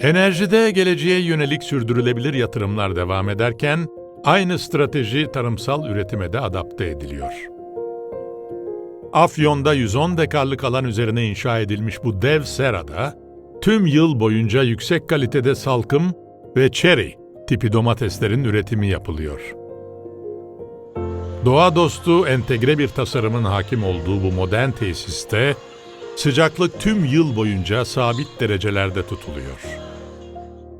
Enerjide geleceğe yönelik sürdürülebilir yatırımlar devam ederken, aynı strateji tarımsal üretime de adapte ediliyor. Afyon'da 110 dekarlık alan üzerine inşa edilmiş bu dev serada, tüm yıl boyunca yüksek kalitede salkım ve cherry tipi domateslerin üretimi yapılıyor. Doğa dostu entegre bir tasarımın hakim olduğu bu modern tesiste, sıcaklık tüm yıl boyunca sabit derecelerde tutuluyor.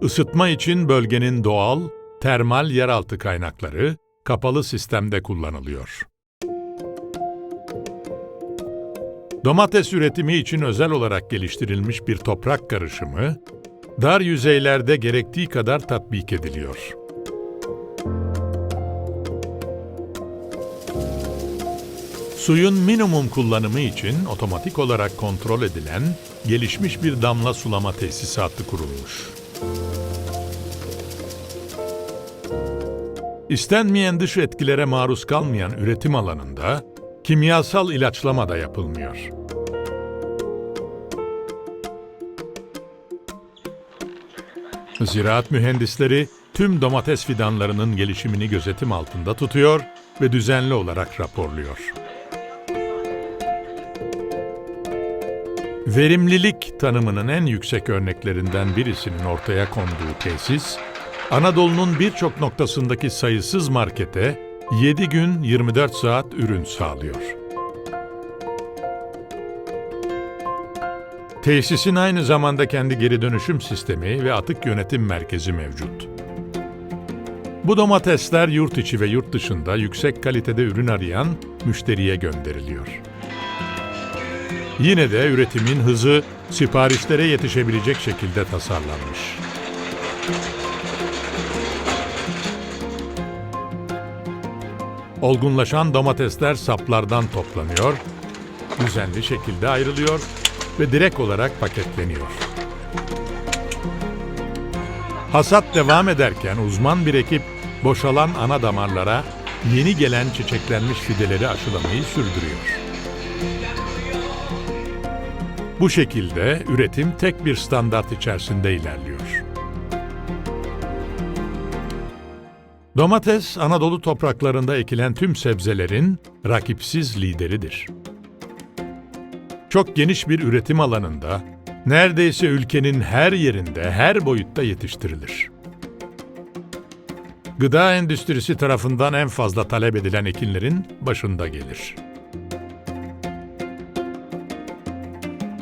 Isıtma için bölgenin doğal, termal yeraltı kaynakları kapalı sistemde kullanılıyor. Domates üretimi için özel olarak geliştirilmiş bir toprak karışımı, dar yüzeylerde gerektiği kadar tatbik ediliyor. Suyun minimum kullanımı için otomatik olarak kontrol edilen gelişmiş bir damla sulama tesisatı kurulmuş. İstenmeyen dış etkilere maruz kalmayan üretim alanında kimyasal ilaçlama da yapılmıyor. Ziraat mühendisleri tüm domates fidanlarının gelişimini gözetim altında tutuyor ve düzenli olarak raporluyor. Verimlilik tanımının en yüksek örneklerinden birisinin ortaya konduğu tesis, Anadolu'nun birçok noktasındaki sayısız markete 7 gün 24 saat ürün sağlıyor. Tesisin aynı zamanda kendi geri dönüşüm sistemi ve atık yönetim merkezi mevcut. Bu domatesler yurt içi ve yurt dışında yüksek kalitede ürün arayan müşteriye gönderiliyor. Yine de üretimin hızı siparişlere yetişebilecek şekilde tasarlanmış. Olgunlaşan domatesler saplardan toplanıyor, düzenli şekilde ayrılıyor ve direkt olarak paketleniyor. Hasat devam ederken uzman bir ekip boşalan ana damarlara yeni gelen çiçeklenmiş fideleri aşılamayı sürdürüyor. Bu şekilde üretim tek bir standart içerisinde ilerliyor. Domates, Anadolu topraklarında ekilen tüm sebzelerin rakipsiz lideridir. Çok geniş bir üretim alanında, neredeyse ülkenin her yerinde, her boyutta yetiştirilir. Gıda endüstrisi tarafından en fazla talep edilen ekinlerin başında gelir.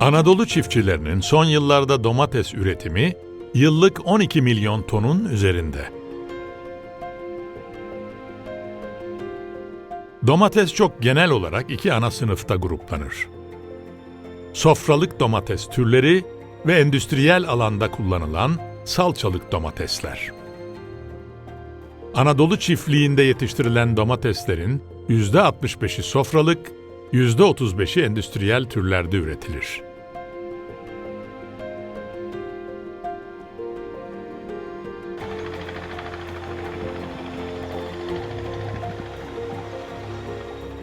Anadolu çiftçilerinin son yıllarda domates üretimi yıllık 12 milyon tonun üzerinde. Domates çok genel olarak iki ana sınıfta gruplanır. Sofralık domates türleri ve endüstriyel alanda kullanılan salçalık domatesler. Anadolu çiftliğinde yetiştirilen domateslerin %65'i sofralık, %35'i endüstriyel türlerde üretilir.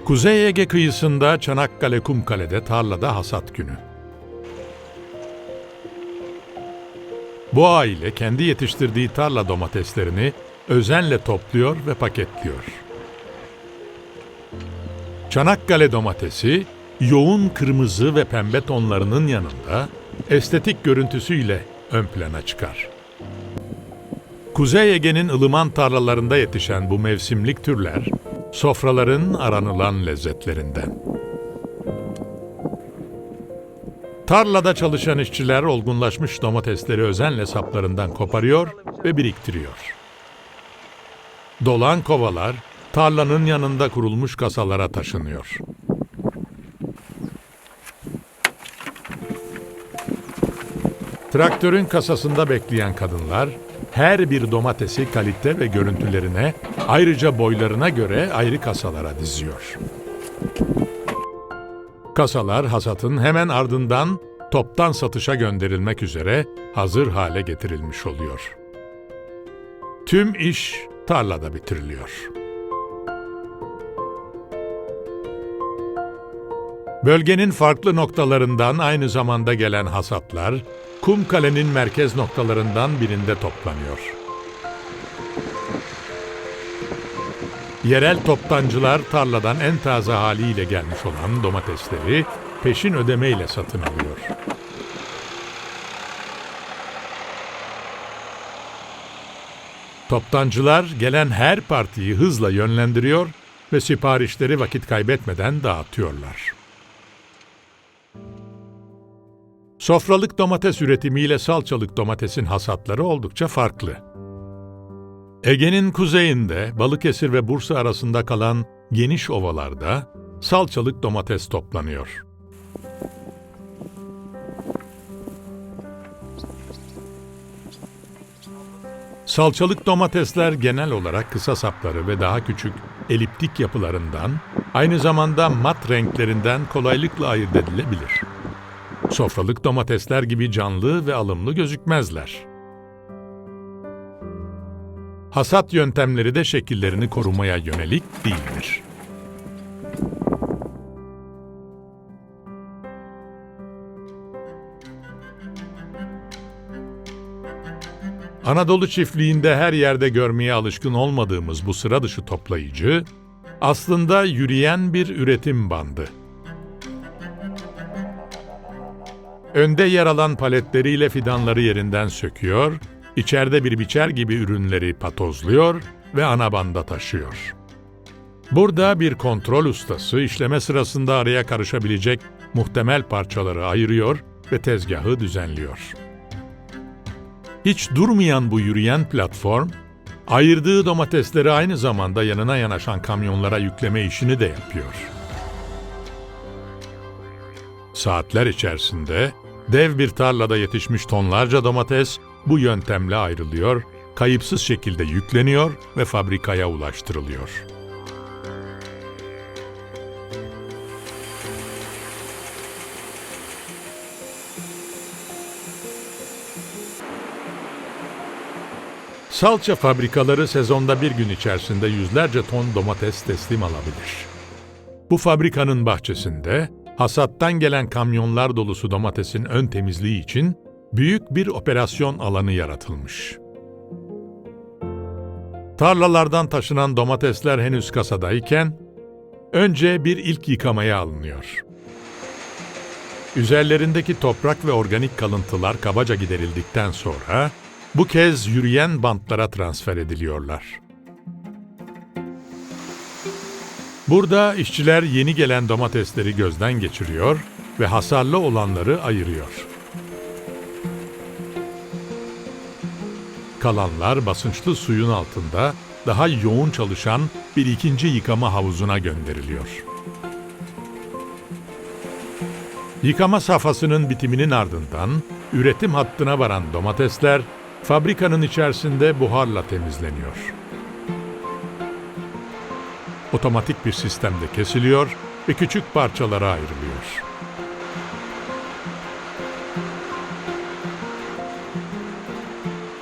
Kuzey Ege kıyısında Çanakkale Kumkale'de tarlada hasat günü. Bu aile kendi yetiştirdiği tarla domateslerini özenle topluyor ve paketliyor. Çanakkale domatesi yoğun kırmızı ve pembe tonlarının yanında estetik görüntüsüyle ön plana çıkar. Kuzey Ege'nin ılıman tarlalarında yetişen bu mevsimlik türler sofraların aranılan lezzetlerinden. Tarlada çalışan işçiler olgunlaşmış domatesleri özenle saplarından koparıyor ve biriktiriyor. Dolan kovalar tarlanın yanında kurulmuş kasalara taşınıyor. Traktörün kasasında bekleyen kadınlar her bir domatesi kalite ve görüntülerine ayrıca boylarına göre ayrı kasalara diziyor. Kasalar hasatın hemen ardından toptan satışa gönderilmek üzere hazır hale getirilmiş oluyor. Tüm iş tarlada bitiriliyor. Bölgenin farklı noktalarından aynı zamanda gelen hasatlar Kum Kale'nin merkez noktalarından birinde toplanıyor. Yerel toptancılar tarladan en taze haliyle gelmiş olan domatesleri peşin ödemeyle satın alıyor. Toptancılar gelen her partiyi hızla yönlendiriyor ve siparişleri vakit kaybetmeden dağıtıyorlar. Sofralık domates üretimiyle salçalık domatesin hasatları oldukça farklı. Ege'nin kuzeyinde Balıkesir ve Bursa arasında kalan geniş ovalarda salçalık domates toplanıyor. Salçalık domatesler genel olarak kısa sapları ve daha küçük eliptik yapılarından, aynı zamanda mat renklerinden kolaylıkla ayırt edilebilir. Sofralık domatesler gibi canlı ve alımlı gözükmezler. Hasat yöntemleri de şekillerini korumaya yönelik değildir. Anadolu çiftliğinde her yerde görmeye alışkın olmadığımız bu sıra dışı toplayıcı, aslında yürüyen bir üretim bandı. Önde yer alan paletleriyle fidanları yerinden söküyor, içeride bir biçer gibi ürünleri patozluyor ve ana banda taşıyor. Burada bir kontrol ustası işleme sırasında araya karışabilecek muhtemel parçaları ayırıyor ve tezgahı düzenliyor. Hiç durmayan bu yürüyen platform, ayırdığı domatesleri aynı zamanda yanına yanaşan kamyonlara yükleme işini de yapıyor. Saatler içerisinde dev bir tarlada yetişmiş tonlarca domates bu yöntemle ayrılıyor, kayıpsız şekilde yükleniyor ve fabrikaya ulaştırılıyor. Salça fabrikaları sezonda bir gün içerisinde yüzlerce ton domates teslim alabilir. Bu fabrikanın bahçesinde hasattan gelen kamyonlar dolusu domatesin ön temizliği için büyük bir operasyon alanı yaratılmış. Tarlalardan taşınan domatesler henüz kasadayken önce bir ilk yıkamaya alınıyor. Üzerlerindeki toprak ve organik kalıntılar kabaca giderildikten sonra bu kez yürüyen bantlara transfer ediliyorlar. Burada işçiler yeni gelen domatesleri gözden geçiriyor ve hasarlı olanları ayırıyor. Kalanlar basınçlı suyun altında daha yoğun çalışan bir ikinci yıkama havuzuna gönderiliyor. Yıkama safhasının bitiminin ardından üretim hattına varan domatesler fabrikanın içerisinde buharla temizleniyor. Otomatik bir sistemde kesiliyor ve küçük parçalara ayrılıyor.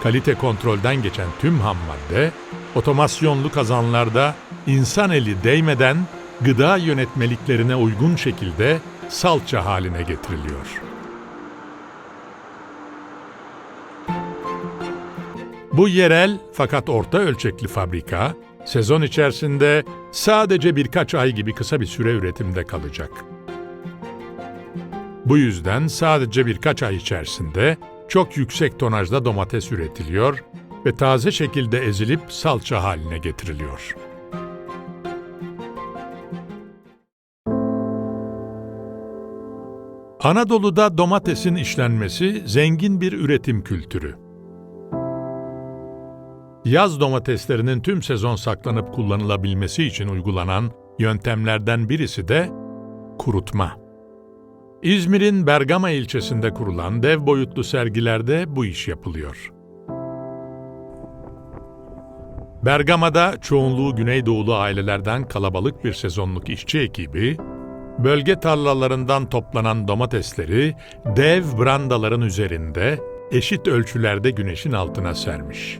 Kalite kontrolden geçen tüm ham madde, otomasyonlu kazanlarda insan eli değmeden gıda yönetmeliklerine uygun şekilde salça haline getiriliyor. Bu yerel fakat orta ölçekli fabrika, sezon içerisinde sadece birkaç ay gibi kısa bir süre üretimde kalacak. Bu yüzden sadece birkaç ay içerisinde çok yüksek tonajda domates üretiliyor ve taze şekilde ezilip salça haline getiriliyor. Anadolu'da domatesin işlenmesi zengin bir üretim kültürü. Yaz domateslerinin tüm sezon saklanıp kullanılabilmesi için uygulanan yöntemlerden birisi de kurutma. İzmir'in Bergama ilçesinde kurulan dev boyutlu sergilerde bu iş yapılıyor. Bergama'da çoğunluğu Güneydoğulu ailelerden kalabalık bir sezonluk işçi ekibi, bölge tarlalarından toplanan domatesleri dev brandaların üzerinde eşit ölçülerde güneşin altına sermiş.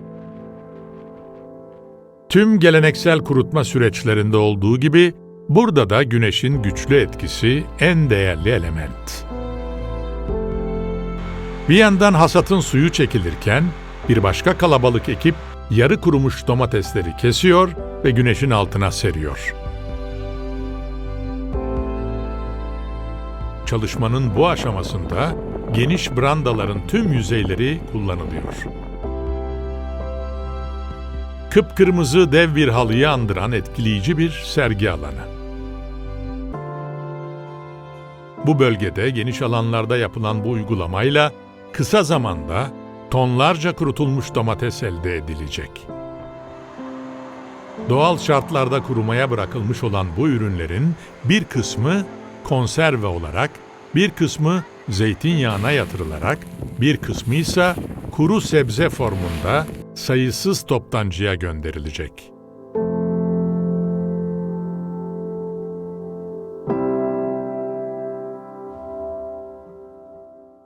Tüm geleneksel kurutma süreçlerinde olduğu gibi burada da güneşin güçlü etkisi en değerli element. Bir yandan hasatın suyu çekilirken bir başka kalabalık ekip yarı kurumuş domatesleri kesiyor ve güneşin altına seriyor. Çalışmanın bu aşamasında geniş brandaların tüm yüzeyleri kullanılıyor. Kıpkırmızı dev bir halıyı andıran etkileyici bir sergi alanı. Bu bölgede geniş alanlarda yapılan bu uygulamayla kısa zamanda tonlarca kurutulmuş domates elde edilecek. Doğal şartlarda kurumaya bırakılmış olan bu ürünlerin bir kısmı konserve olarak, bir kısmı zeytinyağına yatırılarak, bir kısmı ise kuru sebze formunda sayısız toptancıya gönderilecek.